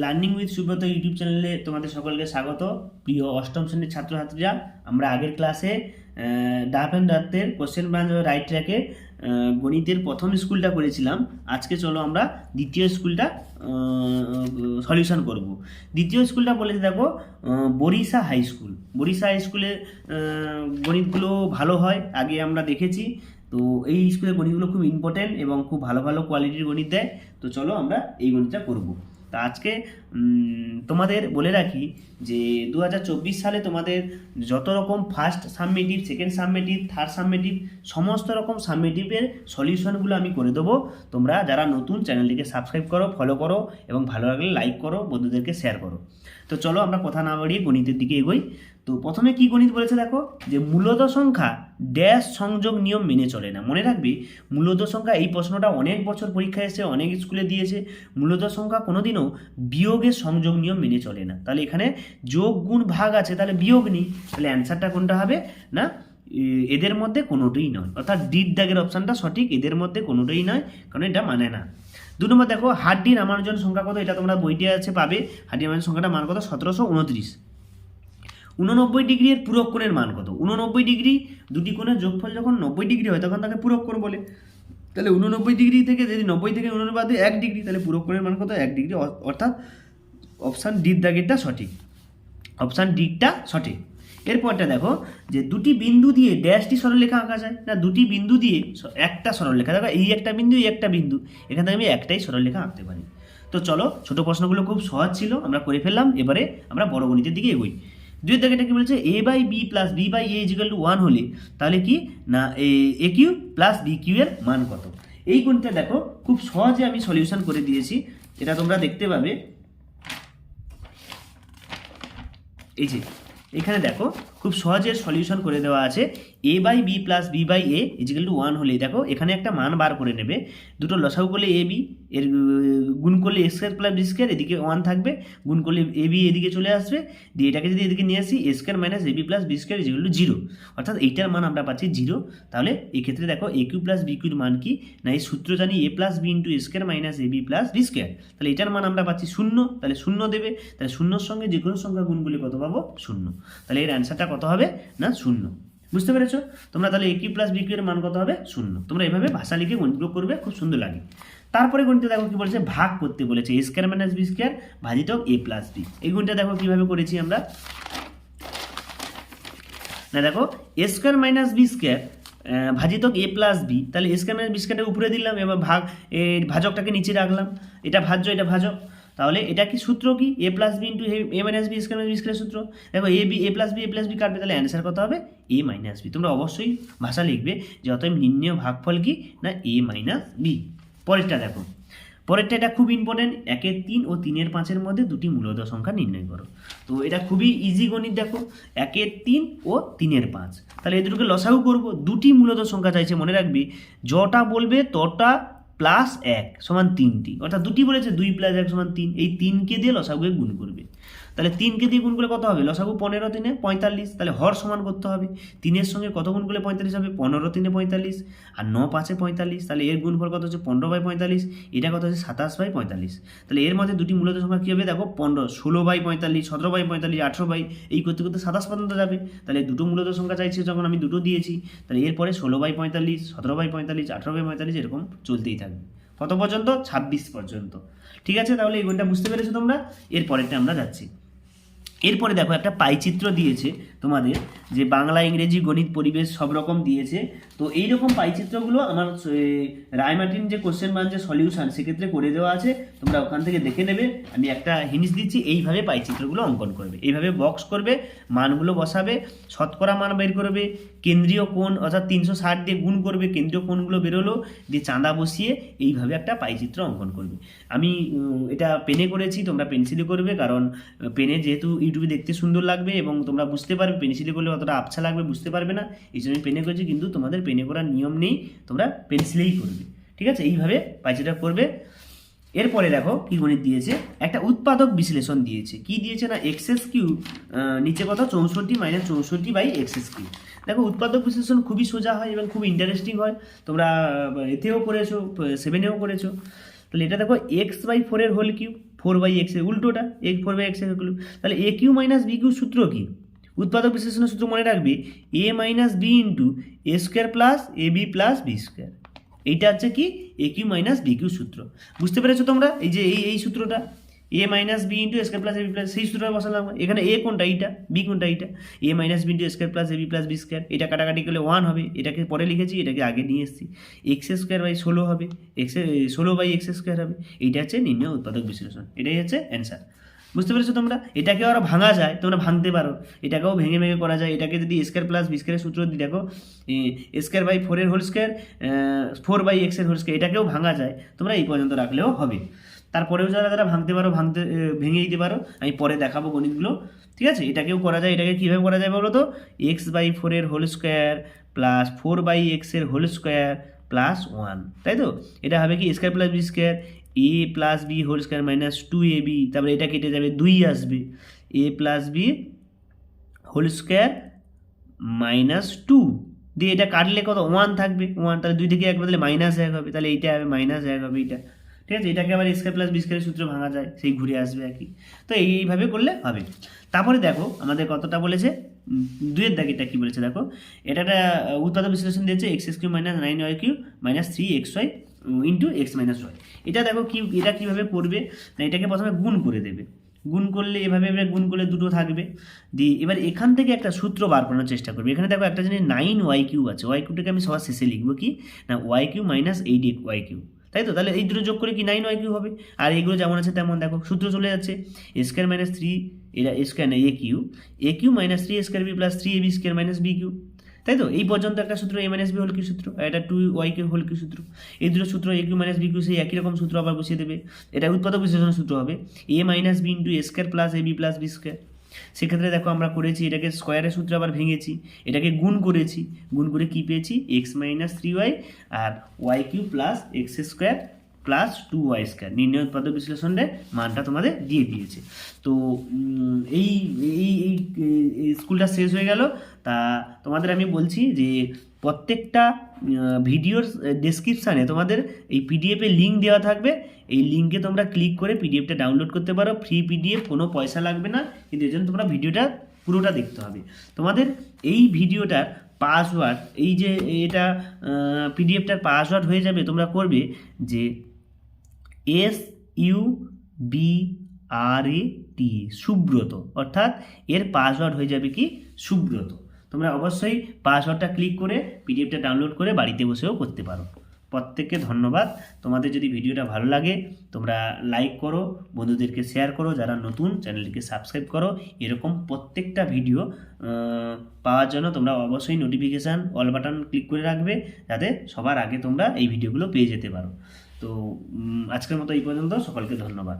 Learning with Subrata YouTube চ্যানেলে তোমাদের সকলকে স্বাগত। প্রিয় অষ্টম শ্রেণির ছাত্রছাত্রীরা আমরা আগের ক্লাসে ডাফ অ্যান্ড ডার্থের কোশ্চেন ব্রাঞ্চ রাইট ট্র্যাকে গণিতের প্রথম স্কুলটা করেছিলাম। আজকে চলো আমরা দ্বিতীয় স্কুলটা সলিউশন করব। দ্বিতীয় স্কুলটা বলেছে দেখো Barisha high school Barisha high স্কুলের আহ, গণিতগুলো ভালো হয় আগে আমরা দেখেছি। তো এই স্কুলের গণিতগুলো খুব ইম্পর্টেন্ট এবং খুব ভালো ভালো কোয়ালিটির গণিত দেয়। তো চলো আমরা এই গণিতটা করব। তা আজকে উম, তোমাদের বলে রাখি যে দু হাজার চব্বিশ সালে তোমাদের যত রকম first summative second summative third summative সমস্ত রকম সাবমেটিভের সলিউশনগুলো আমি করে দেবো। তোমরা যারা নতুন চ্যানেলটিকে সাবস্ক্রাইব করো ফলো করো এবং ভালো লাগলে লাইক করো, বন্ধুদেরকে শেয়ার করো। তো চলো আমরা কথা না বাড়িয়ে গণিতের দিকে এগোই। তো প্রথমে কি গণিত বলেছে দেখো? যে মূলত সংখ্যা ড্যাশ সংযোগ নিয়ম মেনে চলে না। মনে রাখবে, মূলত সংখ্যা এই প্রশ্নটা অনেক বছর পরীক্ষায় এসে অনেক স্কুলে দিয়েছে। মূলত সংখ্যা কোনোদিনও বিয়োগের সংযোগ নিয়ম মেনে চলে না। তাহলে এখানে যোগ গুণ ভাগ আছে, তাহলে বিয়োগ নেই। তাহলে অ্যান্সারটা কোনটা হবে? না এদের মধ্যে কোনোটাই নয়। অর্থাৎ ডিড দাগের অপশানটা সঠিক, এদের মধ্যে কোনোটাই নয়, কারণ এটা মানে না। দু নম্বর দেখো হাড্ডি রামানুজন সংখ্যা কত? এটা তোমরা বইটি আছে পাবে। হাড্ডি রামানুজন সংখ্যাটা মান কত? সতেরোশো উনত্রিশ। উননব্বই ডিগ্রির পূরক কোণের মান কত? উননব্বই ডিগ্রি দুটি কোণের যোগফল যখন নব্বই ডিগ্রি হয়, তখন তাকে পূরক কোণ বলে। তাহলে উননব্বই ডিগ্রি থেকে যদি নব্বই থেকে উননব্বই এক ডিগ্রি তাহলে পূরক কোণের মান কত? এক ডিগ্রি অর্থাৎ অপশান ডির দাগেরটা সঠিক। অপশান ডিটা সঠিক। এরপরটা দেখো যে দুটি বিন্দু দিয়ে ড্যাশটি সরলরেখা আঁকা যায়। না, দুটি বিন্দু দিয়ে একটা সরলরেখা। দেখো, এই একটা বিন্দু, এই একটা বিন্দু। এখান থেকে আমি একটাই সরলরেখা আঁকতে পারি। তো চলো, ছোট প্রশ্নগুলো খুব সহজ ছিল, আমরা করে ফেললাম। এবারে আমরা বড় গণিতের দিকে এগোই। দুই দাগেটা কি বলছে A by B plus B by A equal to one হলে তাহলে কি? না A cube plus B cube এর মান কত? এই গণিতটা দেখো, খুব সহজে আমি সলিউশন করে দিয়েছি। এটা তোমরা দেখতে পাবে। এই যে এখানে দেখো, খুব সহজে সলিউশন করে দেওয়া আছে। A by B plus B by A equal to one হলে দেখো, এখানে একটা মান বার করে নেবে। দুটো লসাগু করলে এ বি এর গুণ করলে A square plus B square এদিকে ওয়ান থাকবে, গুণ করলে এ বি এদিকে চলে আসবে। দিয়ে এটাকে যদি এদিকে নিয়ে আসি A square minus A B plus B square equal to zero অর্থাৎ এইটার মান আমরা পাচ্ছি জিরো তাহলে এক্ষেত্রে দেখো এ কিউ প্লাস বি কিউর মান কি? না, এই সূত্র জানি A plus B into A square minus A B plus B square তাহলে এটার মান আমরা পাচ্ছি শূন্য। তাহলে শূন্য দেবে। তাহলে শূন্যর সঙ্গে যে কোনো সংখ্যা গুণ করলে কত পাবো? শূন্য। তাহলে এর অ্যান্সারটা কত হবে? না, শূন্য। বুঝতে পেরেছ? তোমরা তাহলে এ কিউ প্লাস বি এর মান কত হবে? শূন্য। তোমরা এভাবে ভাষা লিখে গণিতগুলো করবে, খুব সুন্দর লাগে। তারপরে গণিতে দেখো কি বলেছে? ভাগ করতে বলেছে। A square minus B square ভাজিতক এ প্লাস বি এই গুণটা দেখো কীভাবে করেছি আমরা? না, দেখো A square minus B square ভাজিতক এ প্লাস বি তাহলে এ স্কোয়ার মাইনাস বি স্কোয়ারটা উপরে দিলাম, এবার ভাগ ভাজকটাকে নিচে রাখলাম। এটা ভাজ্য, এটা ভাজক। তাহলে এটা কি সূত্র কি? A plus B into A minus B square B square সূত্র? দেখো A B A plus B A plus B কাটবে, তাহলে অ্যান্সার কত হবে? এ মাইনাস বি তোমরা অবশ্যই ভাষা লিখবে যে অতএব নির্ণয় ভাগফল কি না এ মাইনাস বি পরেরটা দেখো। পরেরটা এটা খুব ইম্পর্টেন্ট একের তিন ও তিনের পাঁচের মধ্যে দুটি মূলত সংখ্যা নির্ণয় করো। তো এটা খুবই ইজি গণিত, দেখো। একের তিন ও তিনের পাঁচ। তাহলে এই দুটোকে লসাগু করব। দুটি মূলত সংখ্যা চাইছে, মনে রাখবি। যটা বলবে তটা প্লাস এক সমান তিনটি। অর্থাৎ দুটি বলেছে দুই প্লাস এক সমান তিন। এই তিনকে দিয়ে লসাগুকে গুণ করবে। তাহলে তিনকে দিয়ে গুণ করলে কত হবে? লসাগু পনেরো তিনে পঁয়তাল্লিশ, তাহলে হর সমান করতে হবে। তিনের সঙ্গে কত গুণ করলে পঁয়তাল্লিশ হবে? পনেরো তিনে পঁয়তাল্লিশ আর ন পাঁচে পঁয়তাল্লিশ, তাহলে এর গুণফল কত হচ্ছে? পনেরো বাই পঁয়তাল্লিশ, এটা কত হচ্ছে? সাতাশ বাই পঁয়তাল্লিশ। তাহলে এর মধ্যে দুটি মূলত সংখ্যা কী হবে? দেখো, পনেরো, ষোলো বাই পঁয়তাল্লিশ, সতেরো বাই পঁয়তাল্লিশ, আঠেরো বাই, এই করতে করতে সাতাশ পর্যন্ত যাবে। তাহলে দুটো মূলত সংখ্যা চাইছে যখন আমি দুটো দিয়েছি, তাহলে এরপরে ষোলো বাই পঁয়তাল্লিশ, সতেরো বাই পঁয়তাল্লিশ, আঠেরো বাই পঁয়তাল্লিশ এরকম চলতেই থাকবে। কত পর্যন্ত? ছাব্বিশ পর্যন্ত। ঠিক আছে? তাহলে এই গুণটা বুঝতে পেরেছ তোমরা? এর পরেরটা আমরা যাচ্ছি। এরপরে দেখো একটা পাইচিত্র দিয়েছে তোমাদের, যে বাংলা, ইংরেজি, গণিত, পরিবেশ সব রকম দিয়েছে। তো এই রকম পাইচিত্রগুলো আমার রায় রায়মার্টিন যে কোশ্চেন যে সলিউশন সেক্ষেত্রে করে দেওয়া আছে। তোমরা ওখান থেকে দেখে নেবে। আমি একটা হিন্স দিচ্ছি, এইভাবে পাইচিত্রগুলো অঙ্কন করবে। এইভাবে বক্স করবে, মানগুলো বসাবে, শতকরা মান বের করবে, কেন্দ্রীয় কোণ অর্থাৎ তিনশো ষাট দিয়ে গুণ করবে, কেন্দ্রীয় কোণগুলো বেরোলো, দিয়ে চাঁদা বসিয়ে এইভাবে একটা পাইচিত্র অঙ্কন করবে। আমি এটা পেনে করেছি, তোমরা পেন্সিলে করবে, কারণ পেনে যেহেতু ইউটিউবে দেখতে সুন্দর লাগবে এবং তোমরা বুঝতে পারবে পেন্সিলে করলে অতটা আবছা লাগবে, বুঝতে পারবে না, এই জন্য পেনে করেছি, কিন্তু তোমাদের পেনে করার নিয়ম নেই, তোমরা পেন্সিলেই করবে। ঠিক আছে? এইভাবে পাইচিত্র করবে। এরপরে দেখো কি গণিত দিয়েছে? একটা উৎপাদক বিশ্লেষণ দিয়েছে। কি দিয়েছে না? এক্সএস কিউ নিচে কত? চৌষট্টি মাইনাস চৌষট্টি বাই এক্সএস কিউ দেখো, উৎপাদক বিশ্লেষণ খুবই সোজা হয় এবং খুব ইন্টারেস্টিং হয়। তোমরা এতেও করেছ সেভেনেও করেছ। তাহলে এটা দেখো এক্স বাই ফোরের whole cube four by X এক্সের উল্টোটা এ ফোর বাই এক্স এক্সের কিউ তাহলে A cube minus B cube সূত্র কি? উৎপাদক বিশ্লেষণের সূত্র মনে রাখবে A minus B into A square plus A B plus B square এইটা হচ্ছে কি? A cube minus B cube সূত্র। বুঝতে পেরেছ তোমরা? এই যে এই এই সূত্রটা। A minus B into square plus A B plus সেই সূত্রটা বসালাম। এখানে এ কোনটা? এইটা। বি কোনটা? এইটা। A minus B into square plus A B plus B square এটা কাটাকাটি করলে ওয়ান হবে। এটাকে পরে লিখেছি, এটাকে আগে নিয়ে এসেছি। এক্স স্কোয়ার বাই ষোলো হবে। এক্স ষোলো বাই এক্স স্কোয়ার হবে। এইটা হচ্ছে নিম্ন উৎপাদক বিশ্লেষণ। এটাই হচ্ছে অ্যান্সার বুঝতে পেরেছ তোমরা? এটাকেও আরও ভাঙা যায়, তোমরা ভাঙতে পারো। এটাকেও ভেঙে ভেঙে করা যায়। এটাকে যদি স্কোয়ার প্লাস বি স্কোয়ারের সূত্র দিই দেখো স্কোয়ার বাই ফোরের হোল স্কোয়ার ফোর বাই এক্সের হোল স্কোয়ার এটাকেও ভাঙা যায়। তোমরা এই পর্যন্ত রাখলেও হবে। তারপরেও যারা যারা ভাঙতে পারো, ভাঙতে ভেঙে দিতে পারো, আমি পরে দেখাবো গণিতগুলো। ঠিক আছে? এটাকেও করা যায়। এটাকে কীভাবে করা যায় বলো তো? এক্স বাই ফোরের whole square plus four by এক্সের হোল স্কোয়ার প্লাস ওয়ান তাই তো? এটা হবে কি square plus B square A plus B whole square minus two A B তারপরে এটা কেটে যাবে দুই আসবে। A plus B whole square minus two দিয়ে এটা কাটলে কত? ওয়ান থাকবে। ওয়ান তাহলে দুই থেকে এক বদলে মাইনাস এক হবে। তাহলে এইটা হবে মাইনাস এক হবে এইটা। ঠিক আছে? এটাকে আবার স্কোয়ার প্লাস বি স্কোয়ারের সূত্র ভাঙা যায়। সেই ঘুরে আসবে আর কি। তো এইভাবে করলে হবে। তারপরে দেখো আমাদের কতটা বলেছে? উম, দুইয়ের দাগেটা কি বলেছে? দেখো এটা একটা উৎপাদক বিশ্লেষণ দিয়েছে X X cube minus nine Y cube minus three X Y into X minus Y এটা দেখো কি, এটা কীভাবে করবে? না এটাকে প্রথমে গুণ করে দেবে। গুণ করলে এভাবে এভাবে গুণ করলে দুটো থাকবে। দিয়ে এবার এখান থেকে একটা সূত্র বার করানোর চেষ্টা করবে। এখানে দেখো একটা জিনিস নাইন ওয়াই কিউ আছে। ওয়াই কিউটাকে আমি সবার শেষে লিখব কি? না y q minus eight y q তাই তো? তাহলে এই দুটো যোগ করে কি নাইন ওয়াই কিউ হবে? আর এইগুলো যেমন আছে তেমন দেখো, সূত্র চলে যাচ্ছে। স্কোয়ার মাইনাস থ্রি এটা স্কোয়ার না a q a q minus three square b plus three a b square minus b q তাই তো? এই পর্যন্ত একটা সূত্র a minus b whole q সূত্র? এটা two y q whole q সূত্র? এই দুটো সূত্র a q minus b q সেই একই রকম সূত্র আবার বসিয়ে দেবে। এটা উৎপাদক বিশ্লেষণ সূত্র হবে। A minus b into a square plus a b plus b square সেক্ষেত্রে দেখো আমরা করেছি, এটাকে স্কোয়ারের সূত্রে আবার ভেঙেছি। এটাকে গুণ করেছি। গুণ করে কি পেয়েছি? এক্স মাইনাস থ্রি ওয়াই আর y q plus x square plus two y square নির্ণয় উৎপাদক বিশ্লেষণে মানটা তোমাদের দিয়ে দিয়েছে। তো এই এই স্কুলটা শেষ হয়ে গেল। তা তোমাদের আমি বলছি যে, প্রত্যেকটা ভিডিওর ডেসক্রিপশানে তোমাদের এই পিডিএফের লিঙ্ক দেওয়া থাকবে। এই লিঙ্কে তোমরা ক্লিক করে পিডিএফটা ডাউনলোড করতে পারো। ফ্রি পিডিএফ কোনো পয়সা লাগবে না। কিন্তু এর জন্য তোমরা ভিডিওটা পুরোটা দেখতে হবে। তোমাদের এই ভিডিওটার পাসওয়ার্ড এই যে এটা পিডিএফটার পাসওয়ার্ড হয়ে যাবে, তোমরা করবে যে S U B R A T Subrata. অর্থাৎ এর পাসওয়ার্ড হয়ে যাবে কি? সুব্রত। তোমরা অবশ্যই পাসওয়ার্ডটা ক্লিক করে পিডিএফটা ডাউনলোড করে বাড়িতে বসেও করতে পারো। প্রত্যেককে ধন্যবাদ। তোমাদের যদি ভিডিওটা ভালো লাগে, তোমরা লাইক করো, বন্ধুদেরকে শেয়ার করো, যারা নতুন, চ্যানেলটিকে সাবস্ক্রাইব করো। এরকম প্রত্যেকটা ভিডিও পাওয়ার জন্য তোমরা অবশ্যই নোটিফিকেশান অল বাটন ক্লিক করে রাখবে, যাতে সবার আগে তোমরা এই ভিডিওগুলো পেয়ে যেতে পারো। তো আজকের মতো এই পর্যন্ত। সকলকে ধন্যবাদ।